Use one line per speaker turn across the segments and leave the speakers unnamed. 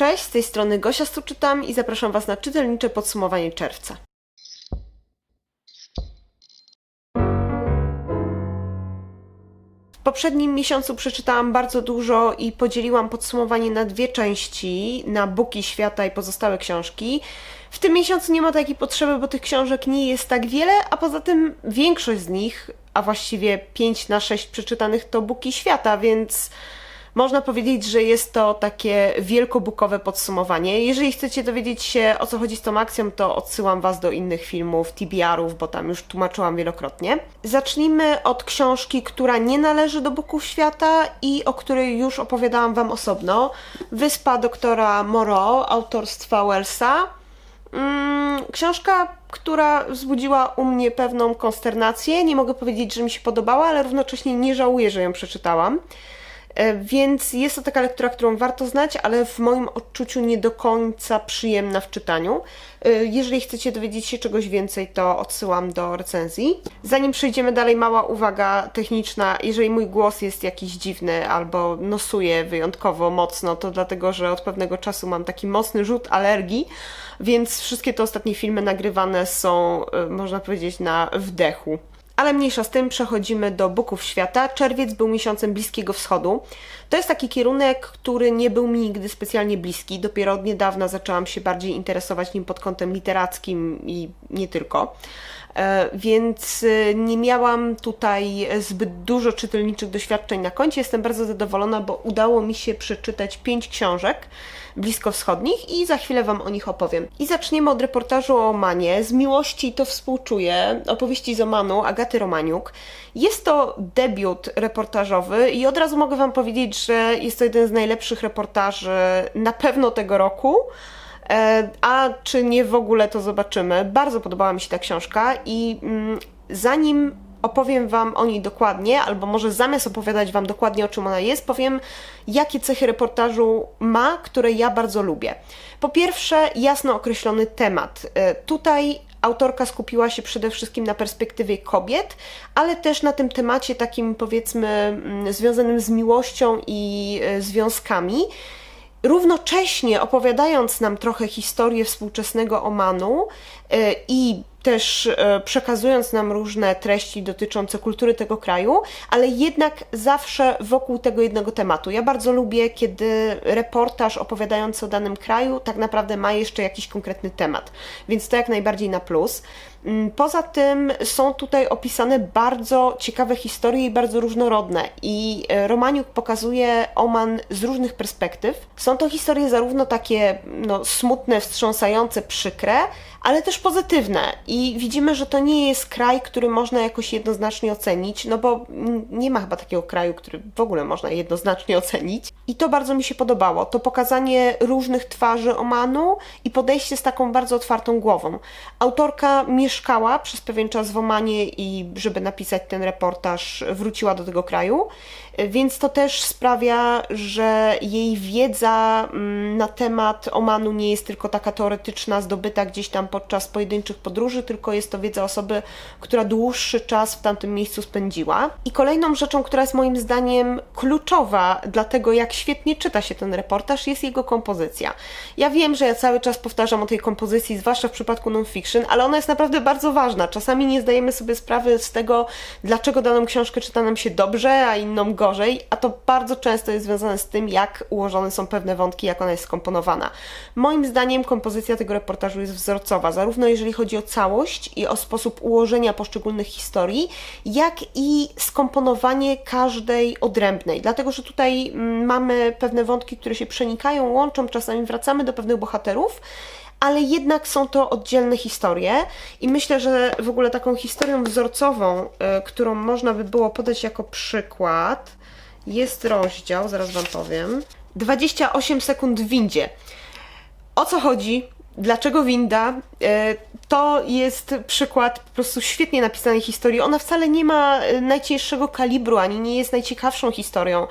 Cześć, z tej strony Gosia Stuczytam i zapraszam Was na czytelnicze podsumowanie czerwca. W poprzednim miesiącu przeczytałam bardzo dużo i podzieliłam podsumowanie na dwie części, na Buki Świata i pozostałe książki. W tym miesiącu nie ma takiej potrzeby, bo tych książek nie jest tak wiele, a poza tym większość z nich, a właściwie 5 na 6 przeczytanych to Buki Świata, więc można powiedzieć, że jest to takie wielkobukowe podsumowanie. Jeżeli chcecie dowiedzieć się o co chodzi z tą akcją, to odsyłam Was do innych filmów, TBR-ów, bo tam już tłumaczyłam wielokrotnie. Zacznijmy od książki, która nie należy do Buków Świata i o której już opowiadałam Wam osobno. Wyspa doktora Moreau, autorstwa Wellsa. Mm, książka, która wzbudziła u mnie pewną konsternację. Nie mogę powiedzieć, że mi się podobała, ale równocześnie nie żałuję, że ją przeczytałam. E, Więc jest to taka lektura, którą warto znać, ale w moim odczuciu nie do końca przyjemna w czytaniu. E, Jeżeli chcecie dowiedzieć się czegoś więcej, to odsyłam do recenzji. Zanim przejdziemy dalej, mała uwaga techniczna. Jeżeli mój głos jest jakiś dziwny albo nosuje wyjątkowo mocno, to dlatego, że od pewnego czasu mam taki mocny rzut alergii, więc wszystkie te ostatnie filmy nagrywane są, e, można powiedzieć, na wdechu. Ale mniejsza z tym, przechodzimy do Buków Świata. Czerwiec był miesiącem Bliskiego Wschodu. To jest taki kierunek, który nie był mi nigdy specjalnie bliski. Dopiero od niedawna zaczęłam się bardziej interesować nim pod kątem literackim i nie tylko. E, Więc e, nie miałam tutaj zbyt dużo czytelniczych doświadczeń na koncie. Jestem bardzo zadowolona, bo udało mi się przeczytać pięć książek bliskowschodnich i za chwilę Wam o nich opowiem. I zaczniemy od reportażu o Omanie. Z miłości to współczuję. Opowieści z Omanu Agaty Romaniuk. Jest to debiut reportażowy i od razu mogę Wam powiedzieć, że jest to jeden z najlepszych reportaży na pewno tego roku. E, A czy nie w ogóle to zobaczymy. Bardzo podobała mi się ta książka i mm, zanim opowiem Wam o niej dokładnie, albo może zamiast opowiadać Wam dokładnie o czym ona jest, powiem jakie cechy reportażu ma, które ja bardzo lubię. Po pierwsze, jasno określony temat. E, Tutaj autorka skupiła się przede wszystkim na perspektywie kobiet, ale też na tym temacie takim powiedzmy mm, związanym z miłością i e, związkami równocześnie opowiadając nam trochę historię współczesnego Omanu e, i też e, przekazując nam różne treści dotyczące kultury tego kraju, ale jednak zawsze wokół tego jednego tematu. Ja bardzo lubię, kiedy reportaż opowiadający o danym kraju tak naprawdę ma jeszcze jakiś konkretny temat, więc to jak najbardziej na plus. Mm, Poza tym są tutaj opisane bardzo ciekawe historie i bardzo różnorodne i e, Romaniuk pokazuje Oman z różnych perspektyw. Są to historie zarówno takie no, smutne, wstrząsające, przykre, ale też pozytywne i widzimy, że to nie jest kraj, który można jakoś jednoznacznie ocenić, no bo nie ma chyba takiego kraju, który w ogóle można jednoznacznie ocenić. I to bardzo mi się podobało. To pokazanie różnych twarzy Omanu i podejście z taką bardzo otwartą głową. Autorka mieszkała przez pewien czas w Omanie i żeby napisać ten reportaż wróciła do tego kraju, więc to też sprawia, że jej wiedza mm, na temat Omanu nie jest tylko taka teoretyczna, zdobyta gdzieś tam podczas pojedynczych podróży, tylko jest to wiedza osoby, która dłuższy czas w tamtym miejscu spędziła. I kolejną rzeczą, która jest moim zdaniem kluczowa dla tego, jak świetnie czyta się ten reportaż, jest jego kompozycja. Ja wiem, że ja cały czas powtarzam o tej kompozycji, zwłaszcza w przypadku non-fiction, ale ona jest naprawdę bardzo ważna. Czasami nie zdajemy sobie sprawy z tego, dlaczego daną książkę czyta nam się dobrze, a inną gorzej, a to bardzo często jest związane z tym, jak ułożone są pewne wątki, jak ona jest skomponowana. Moim zdaniem kompozycja tego reportażu jest wzorcowa, zarówno jeżeli chodzi o całość i o sposób ułożenia poszczególnych historii, jak i skomponowanie każdej odrębnej. Dlatego, że tutaj mm, mamy pewne wątki, które się przenikają, łączą, czasami wracamy do pewnych bohaterów, ale jednak są to oddzielne historie i myślę, że w ogóle taką historią wzorcową, y, którą można by było podać jako przykład, jest rozdział, zaraz Wam powiem, 28 sekund w windzie. O co chodzi? Dlaczego winda? E, To jest przykład po prostu świetnie napisanej historii. Ona wcale nie ma e, najcięższego kalibru, ani nie jest najciekawszą historią,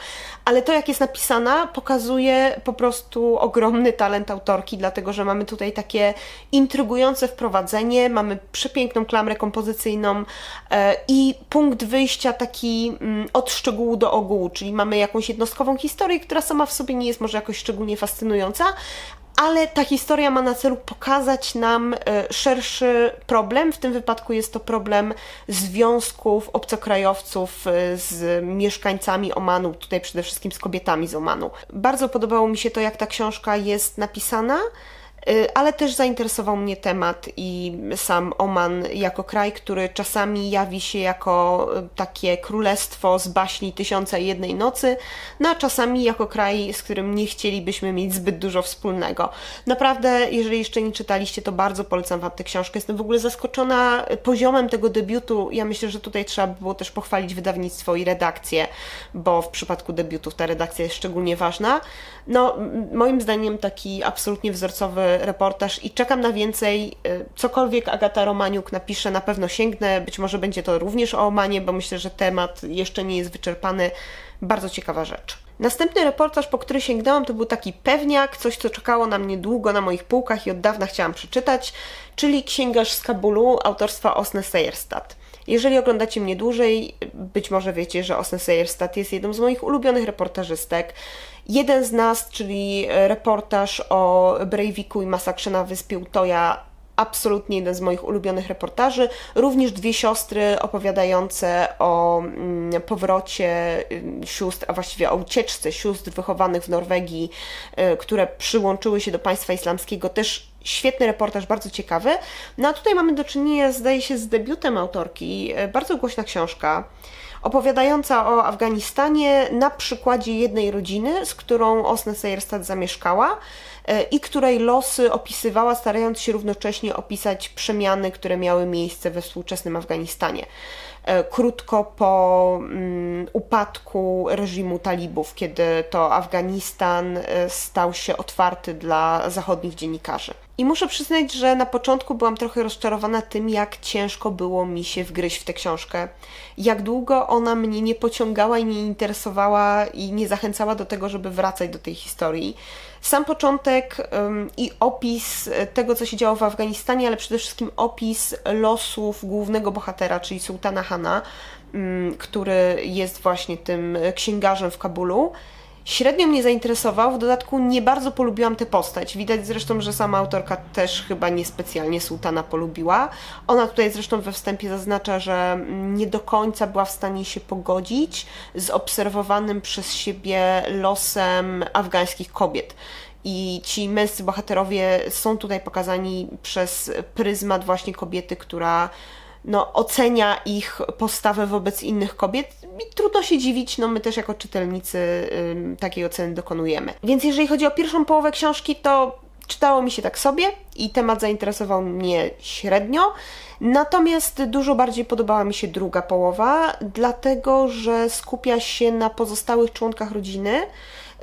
ale to, jak jest napisana, pokazuje po prostu ogromny talent autorki, dlatego że mamy tutaj takie intrygujące wprowadzenie, mamy przepiękną klamrę kompozycyjną e, i punkt wyjścia taki mm, od szczegółu do ogółu, czyli mamy jakąś jednostkową historię, która sama w sobie nie jest może jakoś szczególnie fascynująca, ale ta historia ma na celu pokazać nam e, szerszy problem. W tym wypadku jest to problem związków obcokrajowców e, z mieszkańcami Omanu, tutaj przede wszystkim z kobietami z Omanu. Bardzo podobało mi się to, jak ta książka jest napisana. Y, Ale też zainteresował mnie temat i sam Oman jako kraj, który czasami jawi się jako y, takie królestwo z baśni Tysiąca i Jednej Nocy, no a czasami jako kraj, z którym nie chcielibyśmy mieć zbyt dużo wspólnego. Naprawdę, jeżeli jeszcze nie czytaliście, to bardzo polecam Wam tę książkę. Jestem w ogóle zaskoczona poziomem tego debiutu. Ja myślę, że tutaj trzeba by było też pochwalić wydawnictwo i redakcję, bo w przypadku debiutów ta redakcja jest szczególnie ważna. No, moim zdaniem taki absolutnie wzorcowy reportaż i czekam na więcej. Y, Cokolwiek Agata Romaniuk napisze, na pewno sięgnę. Być może będzie to również o Omanie, bo myślę, że temat jeszcze nie jest wyczerpany. Bardzo ciekawa rzecz. Następny reportaż, po który sięgnęłam, to był taki pewniak, coś co czekało na mnie długo na moich półkach i od dawna chciałam przeczytać, czyli Księgarz z Kabulu autorstwa Osne Seierstad. Jeżeli oglądacie mnie dłużej, być może wiecie, że Osne Seierstad jest jedną z moich ulubionych reportażystek. Jeden z nas, czyli reportaż o Breiviku i masakrze na wyspie Utoja, absolutnie jeden z moich ulubionych reportaży. Również dwie siostry opowiadające o mm, powrocie y, sióstr, a właściwie o ucieczce sióstr wychowanych w Norwegii, y, które przyłączyły się do państwa islamskiego. Też świetny reportaż, bardzo ciekawy. No a tutaj mamy do czynienia, zdaje się, z debiutem autorki. Y, Bardzo głośna książka opowiadająca o Afganistanie na przykładzie jednej rodziny, z którą Osne Seierstad zamieszkała e, i której losy opisywała, starając się równocześnie opisać przemiany, które miały miejsce we współczesnym Afganistanie. E, Krótko po mm, upadku reżimu talibów, kiedy to Afganistan e, stał się otwarty dla zachodnich dziennikarzy. I muszę przyznać, że na początku byłam trochę rozczarowana tym, jak ciężko było mi się wgryźć w tę książkę. Jak długo ona mnie nie pociągała i nie interesowała i nie zachęcała do tego, żeby wracać do tej historii. Sam początek i opis e, tego, co się działo w Afganistanie, ale przede wszystkim opis losów głównego bohatera, czyli sułtana Hana, ym, który jest właśnie tym księgarzem w Kabulu. Średnio mnie zainteresował, w dodatku nie bardzo polubiłam tę postać. Widać zresztą, że sama autorka też chyba niespecjalnie sułtana polubiła. Ona tutaj zresztą we wstępie zaznacza, że nie do końca była w stanie się pogodzić z obserwowanym przez siebie losem afgańskich kobiet. I ci męscy bohaterowie są tutaj pokazani przez pryzmat właśnie kobiety, która no, ocenia ich postawę wobec innych kobiet i trudno się dziwić, no my też jako czytelnicy ym, takiej oceny dokonujemy. Więc jeżeli chodzi o pierwszą połowę książki, to czytało mi się tak sobie i temat zainteresował mnie średnio. Natomiast dużo bardziej podobała mi się druga połowa, dlatego że skupia się na pozostałych członkach rodziny.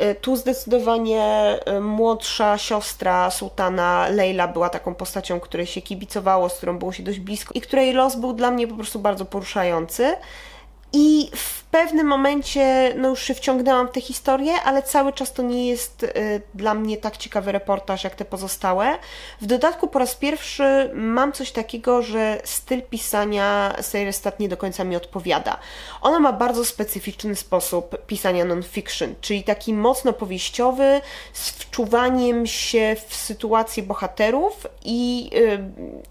Y, Tu zdecydowanie y, młodsza siostra sułtana Leila była taką postacią, której się kibicowało, z którą było się dość blisko i której los był dla mnie po prostu bardzo poruszający. I w pewnym momencie no już się wciągnęłam w tę historię, ale cały czas to nie jest y, dla mnie tak ciekawy reportaż jak te pozostałe. W dodatku po raz pierwszy mam coś takiego, że styl pisania Seierstadt nie do końca mi odpowiada. Ona ma bardzo specyficzny sposób pisania non-fiction, czyli taki mocno powieściowy, z wczuwaniem się w sytuacje bohaterów i y,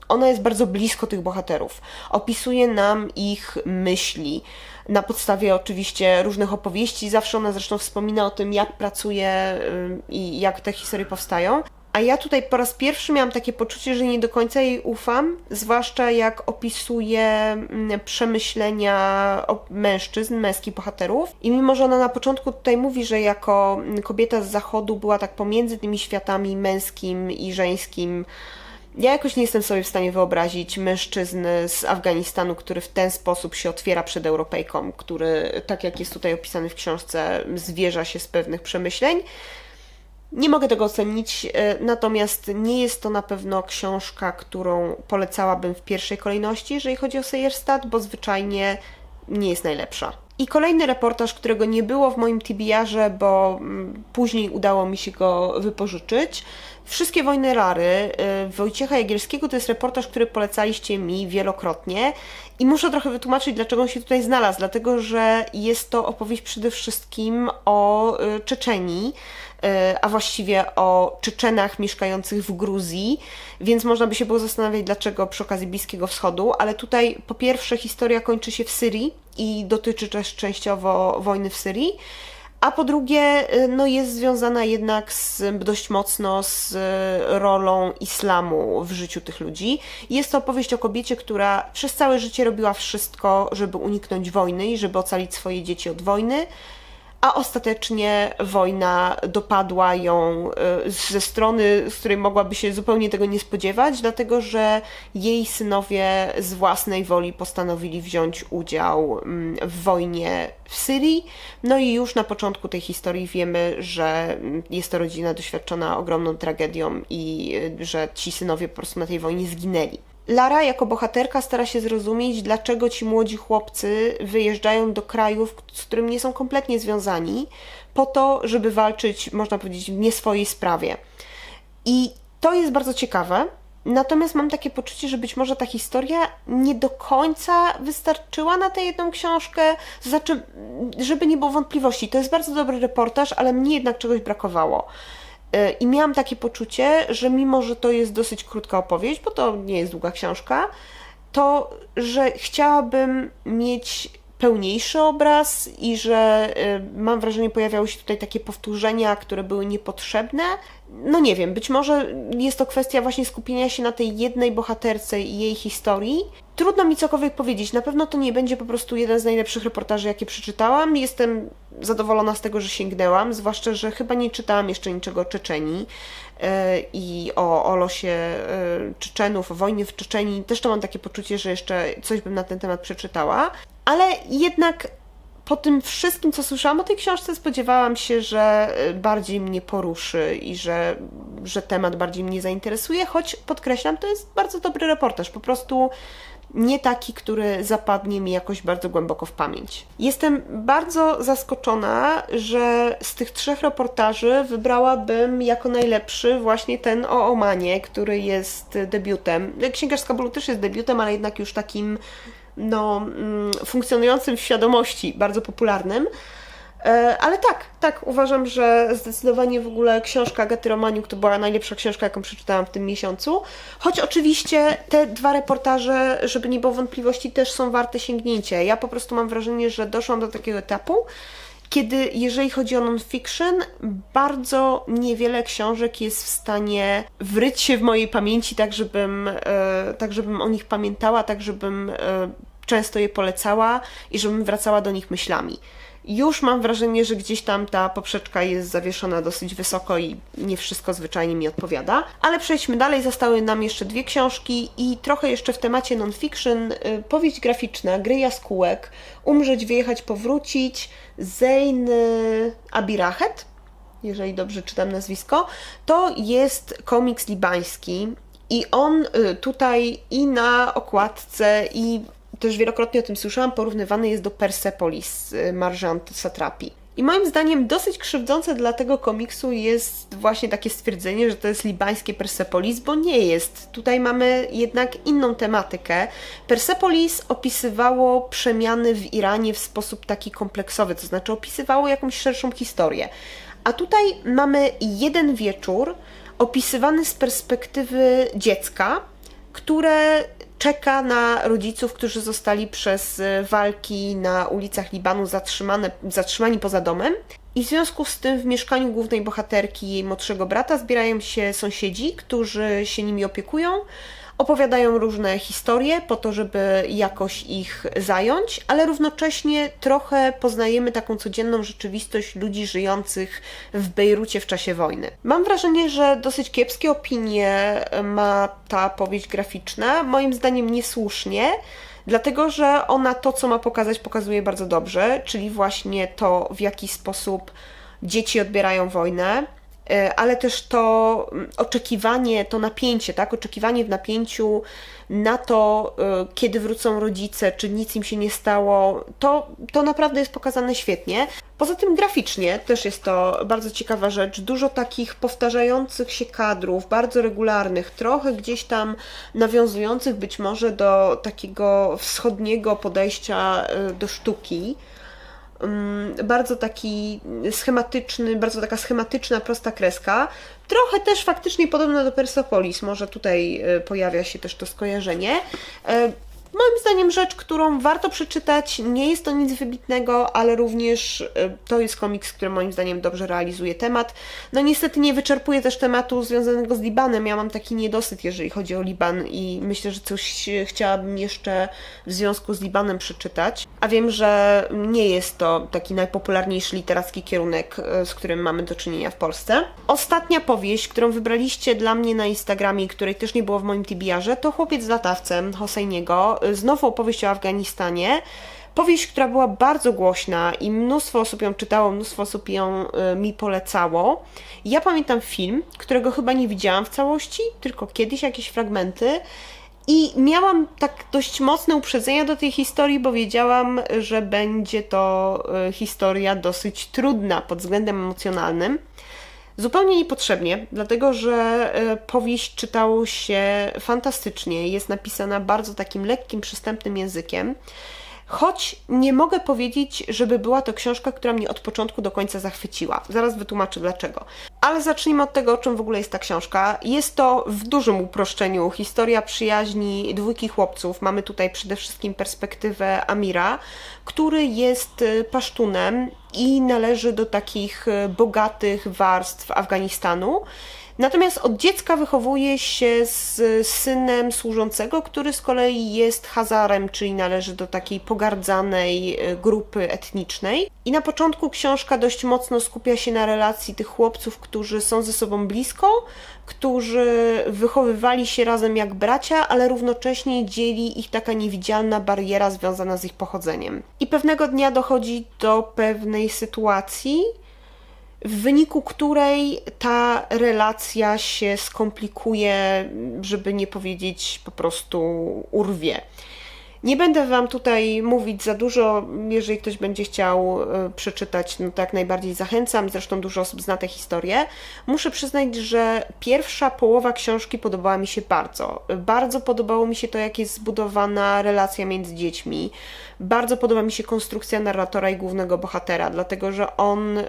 ona jest bardzo blisko tych bohaterów. Opisuje nam ich myśli na podstawie oczywiście różnych opowieści. Zawsze ona zresztą wspomina o tym, jak pracuje ym, i jak te historie powstają. A ja tutaj po raz pierwszy miałam takie poczucie, że nie do końca jej ufam, zwłaszcza jak opisuje mm, przemyślenia mężczyzn, męskich bohaterów. I mimo, że ona na początku tutaj mówi, że jako mm, kobieta z zachodu była tak pomiędzy tymi światami męskim i żeńskim, ja jakoś nie jestem sobie w stanie wyobrazić mężczyzny z Afganistanu, który w ten sposób się otwiera przed Europejką, który, tak jak jest tutaj opisany w książce, zwierza się z pewnych przemyśleń. Nie mogę tego ocenić, e, natomiast nie jest to na pewno książka, którą polecałabym w pierwszej kolejności, jeżeli chodzi o Seyerstadt, bo zwyczajnie nie jest najlepsza. I kolejny reportaż, którego nie było w moim TBR-ze, bo mm, później udało mi się go wypożyczyć. Wszystkie wojny Rary y, Wojciecha Jagielskiego to jest reportaż, który polecaliście mi wielokrotnie i muszę trochę wytłumaczyć, dlaczego on się tutaj znalazł. Dlatego, że jest to opowieść przede wszystkim o y, Czeczenii, y, a właściwie o Czeczenach mieszkających w Gruzji, więc można by się było zastanawiać, dlaczego przy okazji Bliskiego Wschodu, ale tutaj po pierwsze historia kończy się w Syrii i dotyczy też częściowo wojny w Syrii. A po drugie, y, no jest związana jednak z, dość mocno z y, rolą islamu w życiu tych ludzi. Jest to opowieść o kobiecie, która przez całe życie robiła wszystko, żeby uniknąć wojny i żeby ocalić swoje dzieci od wojny a ostatecznie wojna dopadła ją y, ze strony, z której mogłaby się zupełnie tego nie spodziewać, dlatego że jej synowie z własnej woli postanowili wziąć udział mm, w wojnie w Syrii. No i już na początku tej historii wiemy, że mm, jest to rodzina doświadczona ogromną tragedią i y, że ci synowie po prostu na tej wojnie zginęli. Lara jako bohaterka stara się zrozumieć, dlaczego ci młodzi chłopcy wyjeżdżają do krajów, z którymi nie są kompletnie związani, po to, żeby walczyć, można powiedzieć, w nie swojej sprawie. I to jest bardzo ciekawe. Natomiast mam takie poczucie, że być może ta historia nie do końca wystarczyła na tę jedną książkę. Znaczy, żeby nie było wątpliwości, to jest bardzo dobry reportaż, ale mnie jednak czegoś brakowało. E, I miałam takie poczucie, że mimo, że to jest dosyć krótka opowieść, bo to nie jest długa książka, to że chciałabym mieć pełniejszy obraz i że y, mam wrażenie, pojawiały się tutaj takie powtórzenia, które były niepotrzebne. No nie wiem, być może jest to kwestia właśnie skupienia się na tej jednej bohaterce i jej historii. Trudno mi cokolwiek powiedzieć. Na pewno to nie będzie po prostu jeden z najlepszych reportaży, jakie przeczytałam. Jestem zadowolona z tego, że sięgnęłam, zwłaszcza, że chyba nie czytałam jeszcze niczego o Czeczeni y, i o, o losie y, Czeczenów, o wojnie w Czeczeni. Też to mam takie poczucie, że jeszcze coś bym na ten temat przeczytała ale jednak po tym wszystkim, co słyszałam o tej książce, spodziewałam się, że y, bardziej mnie poruszy i że, że temat bardziej mnie zainteresuje, choć podkreślam, to jest bardzo dobry reportaż, po prostu nie taki, który zapadnie mi jakoś bardzo głęboko w pamięć. Jestem bardzo zaskoczona, że z tych trzech reportaży wybrałabym jako najlepszy właśnie ten o Omanie, który jest debiutem. Księgarz z Kabulu też jest debiutem, ale jednak już takim no, mm, funkcjonującym w świadomości, bardzo popularnym. E, ale tak, tak, uważam, że zdecydowanie w ogóle książka Agaty Romaniuk to była najlepsza książka, jaką przeczytałam w tym miesiącu. Choć oczywiście te dwa reportaże, żeby nie było wątpliwości, też są warte sięgnięcia. Ja po prostu mam wrażenie, że doszłam do takiego etapu, kiedy jeżeli chodzi o non-fiction, bardzo niewiele książek jest w stanie wryć się w mojej pamięci, tak żebym, e, tak żebym o nich pamiętała, tak żebym e, często je polecała i żebym wracała do nich myślami już mam wrażenie, że gdzieś tam ta poprzeczka jest zawieszona dosyć wysoko i nie wszystko zwyczajnie mi odpowiada. Ale przejdźmy dalej, zostały nam jeszcze dwie książki i trochę jeszcze w temacie non-fiction. Y, powieść graficzna, gry jaskółek, Umrzeć, wyjechać, powrócić, Zeyn Abirachet, jeżeli dobrze czytam nazwisko, to jest komiks libański i on y, tutaj i na okładce, i też wielokrotnie o tym słyszałam, porównywany jest do Persepolis y, Marjant Satrapi. I moim zdaniem dosyć krzywdzące dla tego komiksu jest właśnie takie stwierdzenie, że to jest libańskie Persepolis, bo nie jest. Tutaj mamy jednak inną tematykę. Persepolis opisywało przemiany w Iranie w sposób taki kompleksowy, to znaczy opisywało jakąś szerszą historię. A tutaj mamy jeden wieczór opisywany z perspektywy dziecka, które czeka na rodziców, którzy zostali przez e, walki na ulicach Libanu zatrzymane, zatrzymani poza domem. I w związku z tym w mieszkaniu głównej bohaterki i jej młodszego brata zbierają się sąsiedzi, którzy się nimi opiekują, opowiadają różne historie po to, żeby jakoś ich zająć, ale równocześnie trochę poznajemy taką codzienną rzeczywistość ludzi żyjących w Bejrucie w czasie wojny. Mam wrażenie, że dosyć kiepskie opinie ma ta powieść graficzna, moim zdaniem niesłusznie. Dlatego, że ona to, co ma pokazać, pokazuje bardzo dobrze, czyli właśnie to, w jaki sposób dzieci odbierają wojnę, ale też to mm, oczekiwanie, to napięcie, tak? Oczekiwanie w napięciu na to, e, kiedy wrócą rodzice, czy nic im się nie stało, to, to naprawdę jest pokazane świetnie. Poza tym graficznie też jest to bardzo ciekawa rzecz. Dużo takich powtarzających się kadrów, bardzo regularnych, trochę gdzieś tam nawiązujących być może do takiego wschodniego podejścia e, do sztuki. Mm, Bardzo taki schematyczny, bardzo taka schematyczna, prosta kreska. Trochę też faktycznie podobna do Persepolis, może tutaj e, pojawia się też to skojarzenie. Moim zdaniem rzecz, którą warto przeczytać, nie jest to nic wybitnego, ale również e, to jest komiks, który moim zdaniem dobrze realizuje temat. No niestety nie wyczerpuje też tematu związanego z Libanem. Ja mam taki niedosyt, jeżeli chodzi o Liban i myślę, że coś e, chciałabym jeszcze w związku z Libanem przeczytać. A wiem, że nie jest to taki najpopularniejszy literacki kierunek, e, z którym mamy do czynienia w Polsce. Ostatnia powieść, którą wybraliście dla mnie na Instagramie, której też nie było w moim TBR-ze, to Chłopiec z latawcem Hosseiniego. Znowu opowieść o Afganistanie. Powieść, która była bardzo głośna i mnóstwo osób ją czytało, mnóstwo osób ją y, mi polecało. Ja pamiętam film, którego chyba nie widziałam w całości, tylko kiedyś jakieś fragmenty. I miałam tak dość mocne uprzedzenia do tej historii, bo wiedziałam, że będzie to y, historia dosyć trudna pod względem emocjonalnym. Zupełnie niepotrzebnie, dlatego że e, powieść czytało się fantastycznie, jest napisana bardzo takim lekkim, przystępnym językiem. Choć nie mogę powiedzieć, żeby była to książka, która mnie od początku do końca zachwyciła. Zaraz wytłumaczę dlaczego. Ale zacznijmy od tego, o czym w ogóle jest ta książka. Jest to w dużym uproszczeniu historia przyjaźni dwójki chłopców. Mamy tutaj przede wszystkim perspektywę Amira, który jest y, pasztunem i należy do takich y, bogatych warstw Afganistanu. Natomiast od dziecka wychowuje się z synem służącego, który z kolei jest Hazarem, czyli należy do takiej pogardzanej e, grupy etnicznej. I na początku książka dość mocno skupia się na relacji tych chłopców, którzy są ze sobą blisko, którzy wychowywali się razem jak bracia, ale równocześnie dzieli ich taka niewidzialna bariera związana z ich pochodzeniem. I pewnego dnia dochodzi do pewnej sytuacji, w wyniku której ta relacja się skomplikuje, żeby nie powiedzieć po prostu urwie. Nie będę Wam tutaj mówić za dużo, jeżeli ktoś będzie chciał e, przeczytać, no to jak najbardziej zachęcam, zresztą dużo osób zna tę historię. Muszę przyznać, że pierwsza połowa książki podobała mi się bardzo. Bardzo podobało mi się to, jak jest zbudowana relacja między dziećmi. Bardzo podoba mi się konstrukcja narratora i głównego bohatera, dlatego że on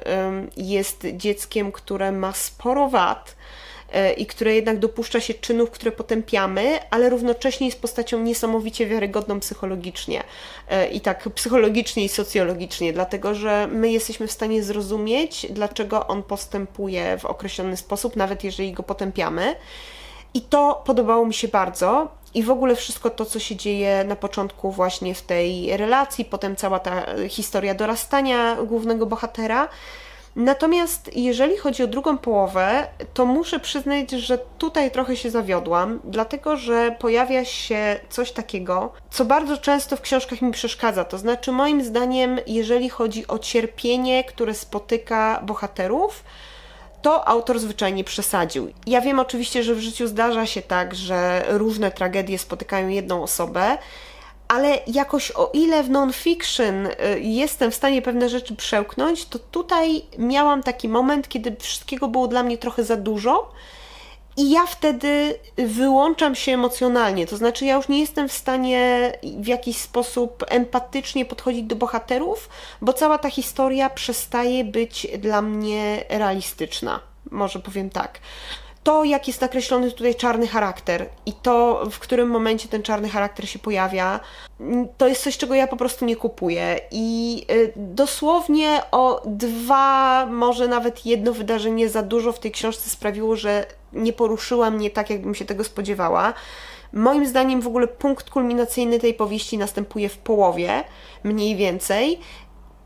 jest dzieckiem, które ma sporo wad, i które jednak dopuszcza się czynów, które potępiamy, ale równocześnie jest postacią niesamowicie wiarygodną psychologicznie e, i tak psychologicznie i socjologicznie, dlatego że my jesteśmy w stanie zrozumieć, dlaczego on postępuje w określony sposób, nawet jeżeli go potępiamy. I to podobało mi się bardzo. I w ogóle wszystko to, co się dzieje na początku, właśnie w tej relacji, potem cała ta historia dorastania głównego bohatera. Natomiast jeżeli chodzi o drugą połowę, to muszę przyznać, że tutaj trochę się zawiodłam, dlatego że pojawia się coś takiego, co bardzo często w książkach mi przeszkadza. To znaczy, moim zdaniem, jeżeli chodzi o cierpienie, które spotyka bohaterów, to autor zwyczajnie przesadził. Ja wiem oczywiście, że w życiu zdarza się tak, że różne tragedie spotykają jedną osobę, ale jakoś o ile w non-fiction y, jestem w stanie pewne rzeczy przełknąć, to tutaj miałam taki moment, kiedy wszystkiego było dla mnie trochę za dużo. I ja wtedy wyłączam się emocjonalnie, to znaczy ja już nie jestem w stanie w jakiś sposób empatycznie podchodzić do bohaterów, bo cała ta historia przestaje być dla mnie realistyczna. Może powiem tak. To, jak jest nakreślony tutaj czarny charakter i to, w którym momencie ten czarny charakter się pojawia, to jest coś, czego ja po prostu nie kupuję. I y, dosłownie o dwa, może nawet jedno wydarzenie za dużo w tej książce sprawiło, że nie poruszyła mnie tak, jakbym się tego spodziewała. Moim zdaniem w ogóle punkt kulminacyjny tej powieści następuje w połowie, mniej więcej.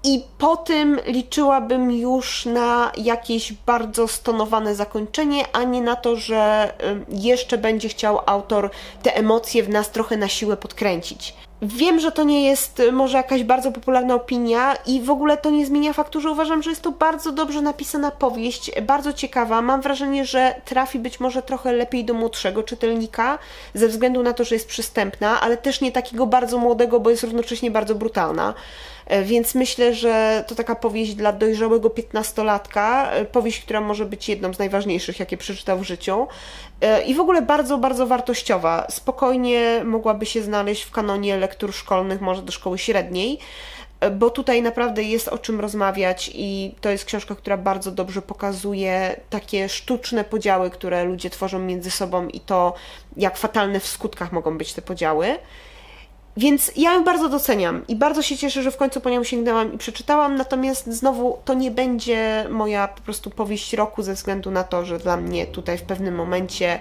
I po tym liczyłabym już na jakieś bardzo stonowane zakończenie, a nie na to, że y, jeszcze będzie chciał autor te emocje w nas trochę na siłę podkręcić. Wiem, że to nie jest y, może jakaś bardzo popularna opinia i w ogóle to nie zmienia faktu, że uważam, że jest to bardzo dobrze napisana powieść, bardzo ciekawa. Mam wrażenie, że trafi być może trochę lepiej do młodszego czytelnika, ze względu na to, że jest przystępna, ale też nie takiego bardzo młodego, bo jest równocześnie bardzo brutalna. E, Więc myślę, że to taka powieść dla dojrzałego piętnastolatka, e, powieść, która może być jedną z najważniejszych, jakie przeczytał w życiu. E, I w ogóle bardzo, bardzo wartościowa. Spokojnie mogłaby się znaleźć w kanonie lektur szkolnych, może do szkoły średniej, bo tutaj naprawdę jest o czym rozmawiać i to jest książka, która bardzo dobrze pokazuje takie sztuczne podziały, które ludzie tworzą między sobą i to, jak fatalne w skutkach mogą być te podziały. Więc ja ją bardzo doceniam i bardzo się cieszę, że w końcu po nią sięgnęłam i przeczytałam, natomiast znowu to nie będzie moja po prostu powieść roku ze względu na to, że dla mnie tutaj w pewnym momencie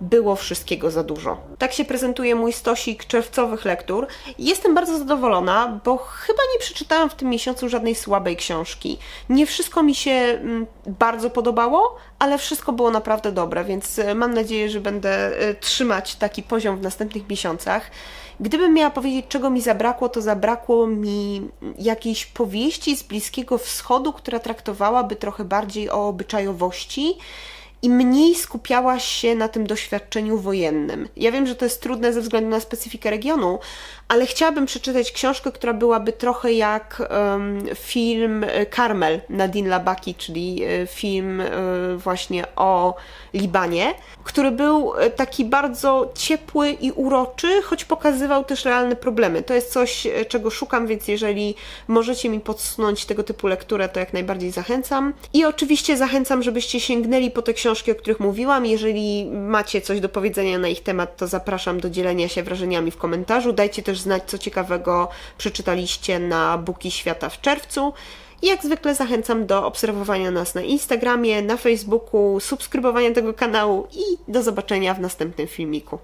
było wszystkiego za dużo. Tak się prezentuje mój stosik czerwcowych lektur. Jestem bardzo zadowolona, bo chyba nie przeczytałam w tym miesiącu żadnej słabej książki. Nie wszystko mi się mm, bardzo podobało, ale wszystko było naprawdę dobre, więc e, mam nadzieję, że będę e, trzymać taki poziom w następnych miesiącach. Gdybym miała powiedzieć, czego mi zabrakło, to zabrakło mi jakiejś powieści z Bliskiego Wschodu, która traktowałaby trochę bardziej o obyczajowości i mniej skupiała się na tym doświadczeniu wojennym. Ja wiem, że to jest trudne ze względu na specyfikę regionu, ale chciałabym przeczytać książkę, która byłaby trochę jak em, film Carmel Nadine Labaki, czyli e, film e, właśnie o Libanie, który był e, taki bardzo ciepły i uroczy, choć pokazywał też realne problemy. To jest coś, czego szukam, więc jeżeli możecie mi podsunąć tego typu lekturę, to jak najbardziej zachęcam. I oczywiście zachęcam, żebyście sięgnęli po te książki, o których mówiłam. Jeżeli macie coś do powiedzenia na ich temat, to zapraszam do dzielenia się wrażeniami w komentarzu. Dajcie też znać, co ciekawego przeczytaliście na Buki Świata w czerwcu. I jak zwykle zachęcam do obserwowania nas na Instagramie, na Facebooku, subskrybowania tego kanału i do zobaczenia w następnym filmiku.